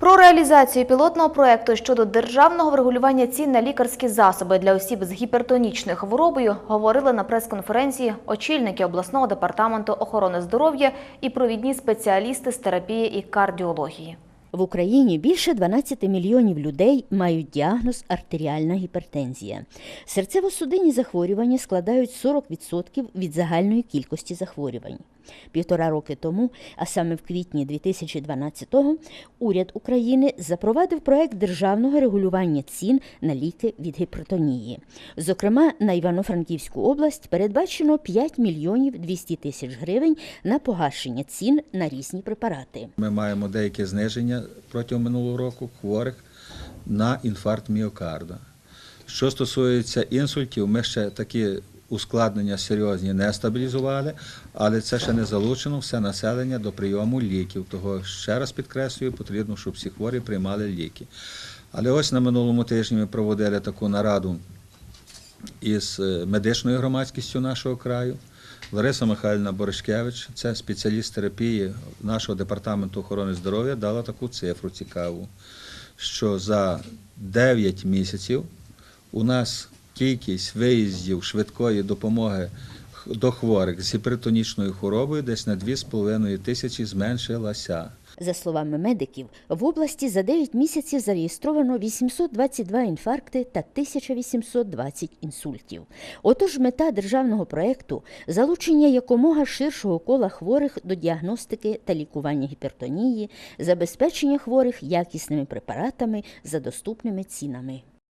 Про реалізацію пілотного проекту щодо державного врегулювання цін на лікарські засоби для осіб з гіпертонічною хворобою говорили на прес-конференції очільники обласного департаменту охорони здоров'я і провідні спеціалісти з терапії і кардіології. В Україні більше 12 мільйонів людей мають діагноз артеріальна гіпертензія. Серцево-судинні захворювання складають 40% від загальної кількості захворювань. Півтора роки тому, а саме в квітні 2012-го, уряд України запровадив проект державного регулювання цін на ліки від гіпертонії. Зокрема, на Івано-Франківську область передбачено 5 мільйонів 200 тисяч гривень на погашення цін на різні препарати. Ми маємо деяке зниження протягом минулого року хворих на інфаркт міокарда. Що стосується інсультів, ми ще такі ускладнення серйозні не стабілізували, але це ще не залучено все населення до прийому ліків. Того ще раз підкреслюю, потрібно, щоб всі хворі приймали ліки. Але ось на минулому тижні ми проводили таку нараду із е, медичною громадськістю нашого краю. Лариса Михайлівна Боришкевич, це спеціаліст терапії нашого департаменту охорони здоров'я, дала таку цифру цікаву, що за 9 місяців у нас кількість виїздів швидкої допомоги до хворих з гіпертонічною хворобою десь на 2,5 тисячі зменшилася. За словами медиків, в області за 9 місяців зареєстровано 822 інфаркти та 1820 інсультів. Отож, мета державного проекту залучення якомога ширшого кола хворих до діагностики та лікування гіпертонії, забезпечення хворих якісними препаратами за доступними цінами.